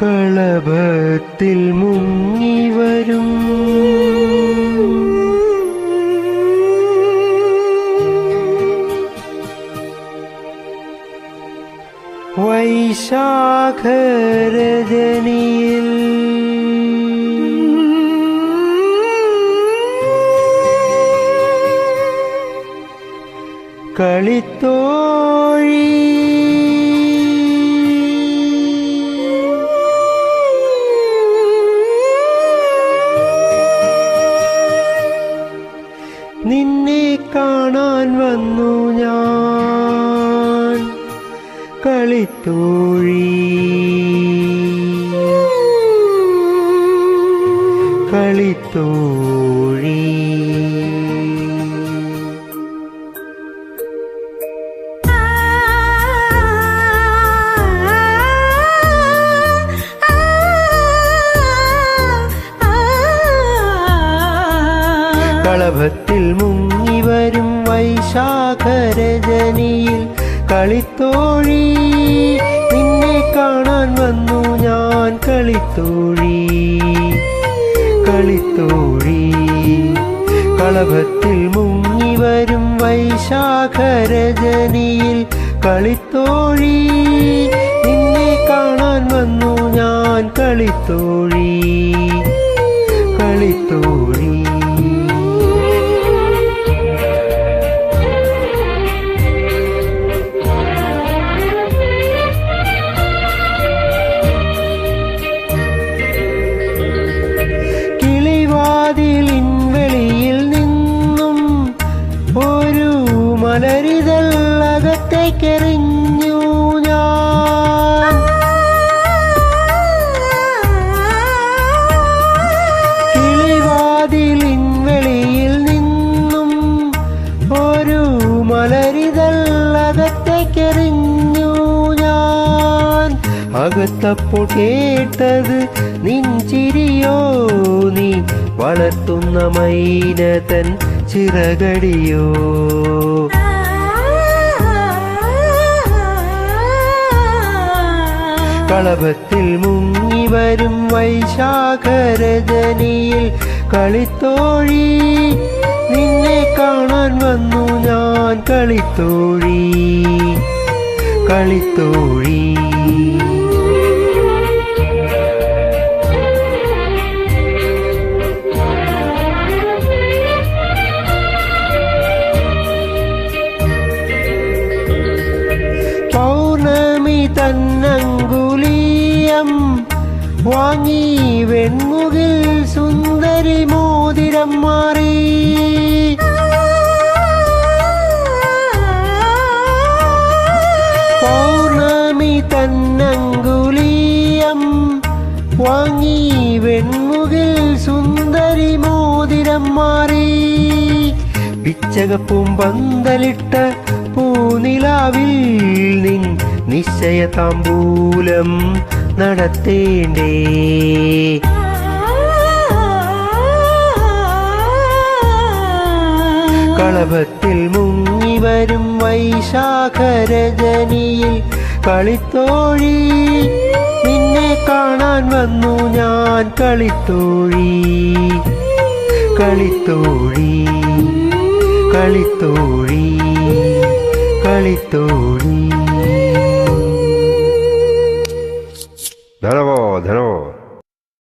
കളഭത്തിൽ മുങ്ങി വരും. വൈശാഖരജനിയിൽ കളിത്തോഴി. നിന്നെ കാണാൻ വന്നു ഞാൻ കളിത്തോഴി. കളിത്തോഴി. കളഭത്തിൽ മുങ്ങി വരും വൈശാഖരജനിയിൽ കളിത്തോഴി. നിന്നെ കാണാൻ വന്നു ഞാൻ കളിത്തോഴി. കളിത്തോഴി. കളഭത്തിൽ മുങ്ങി വരും വൈശാഖരജനിയിൽ കളിത്തോഴി. നിന്നെ കാണാൻ വന്നു ഞാൻ കളിത്തോഴി. കളിത്തോഴി. അകത്തപ്പോൾ കേട്ടത് നിഞ്ചിരിയോ നീ വളർത്തുന്ന മൈനതൻ ചിറകടിയോ? കളഭത്തിൽ മുങ്ങി വരും വൈശാഖരജനിയിൽ കളിത്തോഴി. നിന്നെ കാണാൻ വന്നു ഞാൻ കളിത്തോഴി. കളിത്തോഴി. வாங்கி வெண்முகில் சுந்தரி மோதிரம் மாறி. பௌர்ணமி தன்னங்குலியம் வாங்கி வெண்முகில் சுந்தரி மோதிரம் மாறி. பிச்சகப்பும் பந்தலிட்ட பூநிலாவில் நின் നിശ്ചയ താമ്പൂലം നടത്തേണ്ടേ? കളഭത്തിൽ മുങ്ങി വരും വൈശാഖരജനിയിൽ കളിത്തോഴി. നിന്നെ കാണാൻ വന്നു ഞാൻ കളിത്തോഴി. കളിത്തോഴി കളിത്തോഴി കളിത്തോഴി.